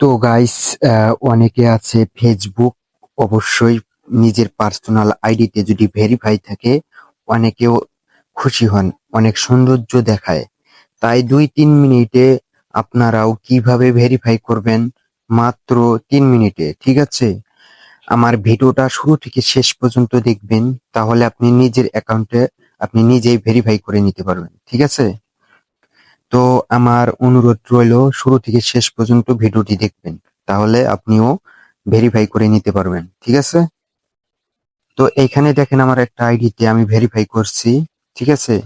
তো গাইস অনেকে আছে ফেসবুক অবশ্যই নিজের পার্সোনাল আইডিতে যদি ভেরিফাই থাকে, অনেকেও খুশি হন, অনেক সৌন্দর্য দেখায়। তাই দুই তিন মিনিটে আপনারাও কীভাবে ভেরিফাই করবেন? মাত্র তিন মিনিটে, ঠিক আছে? আমার ভিডিওটা শুরু থেকে শেষ পর্যন্ত দেখবেন, তাহলে আপনি নিজের অ্যাকাউন্টে আপনি নিজেই ভেরিফাই করে নিতে পারবেন, ঠিক আছে? তো আমার অনুরোধ রইল, শুরু থেকে শেষ পর্যন্ত ভিডিওটি দেখবেন। তাহলে আপনিও ভেরিফাই করে নিতে পারবেন, ঠিক আছে? তো এইখানে দেখেন আমার একটা আইডিতে আমি ভেরিফাই করছি, ঠিক আছে?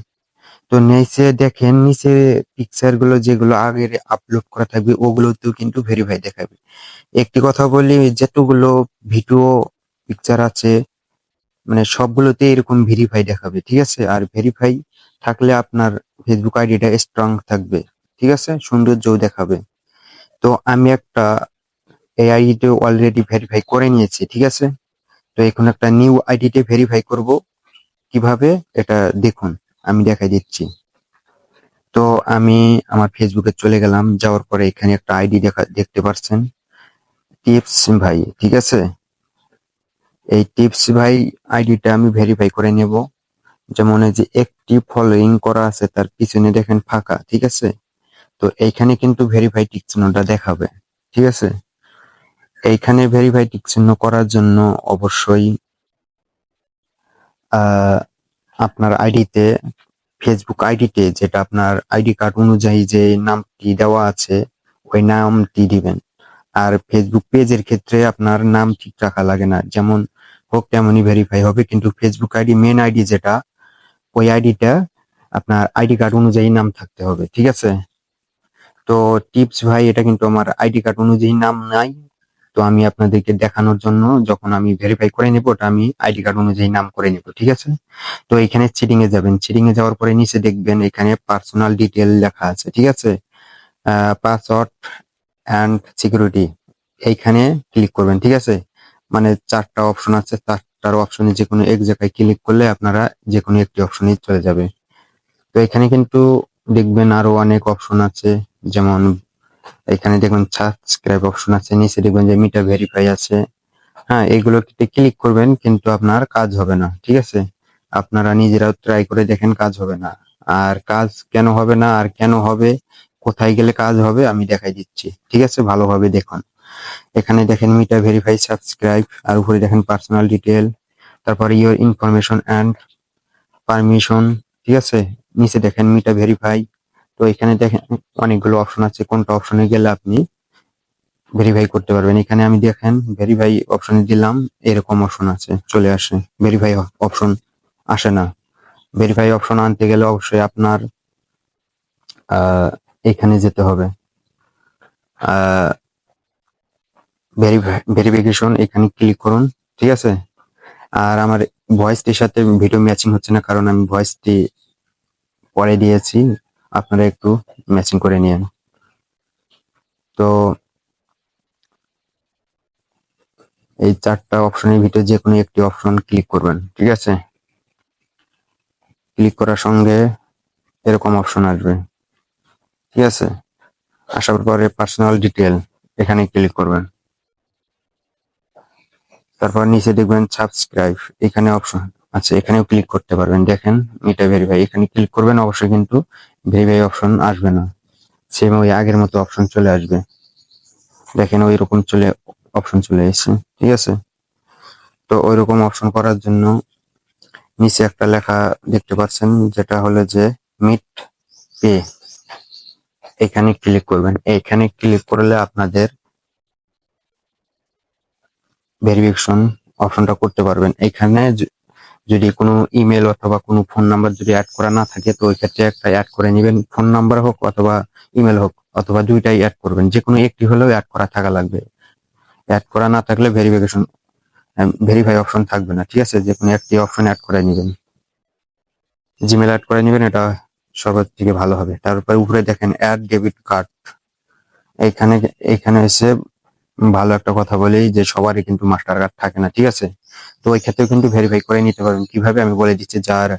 তো নিচে দেখেন, নিচে পিকচারগুলো যেগুলো আগের আপলোড করা থাকবে, ওগুলোতেও কিন্তু ভেরিফাই দেখাবে। একটি কথা বলি যতগুলো ভিডিও পিকচার আছে মানে সবগুলোতে এরকম ভেরিফাই দেখাবে, ঠিক আছে? আর ভেরিফাই থাকলে আপনার ফেসবুক আইডিটা স্ট্রং থাকবে। ঠিক আছে? সৌন্দর্যও দেখাবে। তো আমি একটা এই আইডিতে অলরেডি ভেরিফাই করে নিয়েছি, ঠিক আছে? তো এখন একটা নিউ আইডিতে ভেরিফাই করব। কীভাবে? এটা দেখুন, আমি দেখাই দিচ্ছি। তো আমি আমার ফেসবুকে চলে গেলাম, যাওয়ার পরে এখানে একটা আইডি দেখা, দেখতে পাচ্ছেন টিপস ভাই, ঠিক আছে? এই টিপস ভাই আইডিটা আমি ভেরিফাই করে নেব। যেমন এই যে একটি ফলোইং করা আছে, তার পিছনে দেখেন ফাঁকা, ঠিক আছে? তো এইখানে কিন্তু ভেরিফাই টিক চিহ্নটা দেখাবে, ঠিক আছে? এইখানে ভেরিফাই টিক চিহ্ন করার জন্য অবশ্যই আপনার আইডিতে ফেসবুক আইডিতে যেটা আপনার আইডি কার্ড অনুযায়ী যে নামটি দেওয়া আছে, ওই নামটি দিবেন। আর ফেসবুক পেজের ক্ষেত্রে আপনার নাম ঠিক রাখা লাগে না। যেমন হোক তেমনই ভেরিফাই হবে, কিন্তু ফেসবুক আইডি মেন আইডি যেটা ওই আইডিটা আপনার আইডি কার্ড অনুযায়ী নাম থাকতে হবে, ঠিক আছে? তো টিপস ভাই, এটা কিন্তু আমার আইডি কার্ড অনুযায়ী নাম নাই। তো আমি আপনাদেরকে দেখানোর জন্য যখন আমি ভেরিফাই করে নেব, ওটা আমি আইডি কার্ড অনুযায়ী নাম করে নেব, ঠিক আছে? তো এখানে চিটিং এ যাবেন। চিটিং এ যাওয়ার পরে নিচে দেখবেন এখানে পার্সোনাল ডিটেল লেখা আছে, ঠিক আছে? পাসওয়ার্ড অ্যান্ড সিকিউরিটি এইখানে ক্লিক করবেন, ঠিক আছে? মানে চারটা অপশন আছে চারটার অপশনে যে কোনো এক জায়গায় ক্লিক করলে আপনারা যে কোনো একটি অপশনে চলে যাবে। তো এখানে কিন্তু দেখবেন আরও অনেক অপশন আছে, যেমন এখানে দেখবেন সাবস্ক্রাইব অপশন আছে, নিচে দেখবেন যে মিটা ভেরিফাই আছে। হ্যাঁ এগুলোতে ক্লিক করবেন কিন্তু আপনার কাজ হবে না, ঠিক আছে? আপনারা নিজেরাও ট্রাই করে দেখেন কাজ হবে না। আর কাজ কেন হবে না, আর কেন হবে, কোথায় গেলে কাজ হবে আমি দেখাই দিচ্ছি, ঠিক আছে? ভালোভাবে দেখুন। এখানে দেখেন মিটা ভেরিফাই সাবস্ক্রাইব আর উপরে দেখেন পার্সোনাল ডিটেল তারপরে ইওর ইনফরমেশন অ্যান্ড পারমিশন ঠিক আছে? নিচে দেখেন মিটা ভেরিফাই তো এখানে দেখেন অনেকগুলো অপশন আছে, কোনটা অপশনে গেলে আপনি ভেরিফাই করতে পারবেন। এখানে আমি দেখেন ভেরিফাই অপশনে দিলাম, এরকম অপশন আছে, চলে আসে। ভেরিফাই অপশন আসে না। ভেরিফাই অপশন আনতে গেলে অবশ্যই আপনার এখানে যেতে হবে। ভেরিফিকেশন এখানে ক্লিক করুন, ঠিক আছে? আর আমার ভয়েসটির সাথে ভিডিও ম্যাচিং হচ্ছে না, কারণ আমি ভয়েসটি পরে দিয়েছি। আপনারা একটু ম্যাচিং করে নিন তো এই চারটা অপশনের ভিতরে যে কোনো একটি অপশন ক্লিক করবেন, ঠিক আছে? ক্লিক করার সঙ্গে এরকম অপশন আসবে, ঠিক আছে? আসার পরে পার্সোনাল ডিটেল এখানে ক্লিক করবেন। তারপর নিচে দেখবেন সাবস্ক্রাইব এখানে অপশন আছে, এখানেও ক্লিক করতে পারবেন। দেখেন, এটা ভেরিফাই এখানে ক্লিক করবেন, অবশ্যই কিন্তু ভেরিফাই অপশন আসবে না। সেম ওই আগের মতো অপশন চলে আসবে। দেখেন ওই রকম চলে অপশন চলে এসেছে, ঠিক আছে? তো ওই রকম অপশন করার জন্য নিচে একটা লেখা দেখতে পাচ্ছেন, যেটা হলো যে মিট পে এখানে ক্লিক করবেন। এখানে ক্লিক করলে আপনাদের ভেরিফিকেশন অপশনটা করতে পারবেন। এখানে যদি কোনো ইমেল অথবা কোনো ফোন নাম্বার যদি অ্যাড করা না থাকে, তো ওই ক্ষেত্রে একটা অ্যাড করে নেবেন। ফোন নাম্বার হোক অথবা ইমেল হোক, অথবা দুইটাই অ্যাড করবেন। যে কোনো একটি হলেও অ্যাড করা থাকা লাগবে। অ্যাড করা না থাকলে ভেরিফিকেশন ভেরিফাই অপশন থাকবে না, ঠিক আছে? যে কোনো একটি অপশন অ্যাড করে নেবেন। জিমেল অ্যাড করে নেবেন, এটা সবার থেকে ভালো হবে। তারপরে উপরে দেখেন অ্যাড ডেবিট কার্ড এখানে এইখানে এসে ভালো একটা কথা বলি যে সবারই কিন্তু মাস্টার কার্ড থাকে না, ঠিক আছে? তো ওই ক্ষেত্রেও কিন্তু ভেরিফাই করে নিতে পারবেন। কীভাবে আমি বলে দিচ্ছি, যার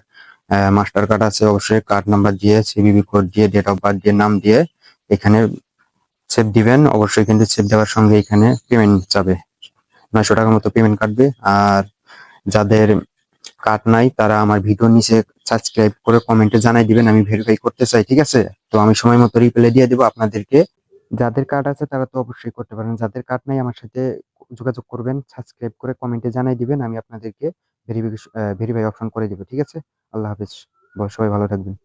মাস্টার কার্ড আছে অবশ্যই কার্ড নাম্বার দিয়ে সিবিবি কোড দিয়ে ডেট অফ বার্থ দিয়ে, নাম দিয়ে এখানে সেভ দিবেন। অবশ্যই কিন্তু সেভ দেওয়ার সঙ্গে এখানে পেমেন্ট যাবে। নয়শো টাকার মতো পেমেন্ট কাটবে। আর যাদের কার্ড নাই, তারা আমার ভিডিও নিচে সাবস্ক্রাইব করে কমেন্টে জানাই দিবেন, আমি ভেরিফাই করতে চাই, ঠিক আছে? তো আমি সময় মতো রিপ্লাই দিয়ে দেবো আপনাদেরকে। যাদের কার্ড আছে তারা তো অবশ্যই করতে পারেন। যাদের কার্ড নাই আমার সাথে যোগাযোগ করবেন সাবস্ক্রাইব করে কমেন্টে জানাই দিবেন, আমি আপনাদেরকে ভেরিফিকেশন ভেরিফাই অপশন করে দেবো, ঠিক আছে? আল্লাহ হাফেজ। সবাই ভালো থাকবেন।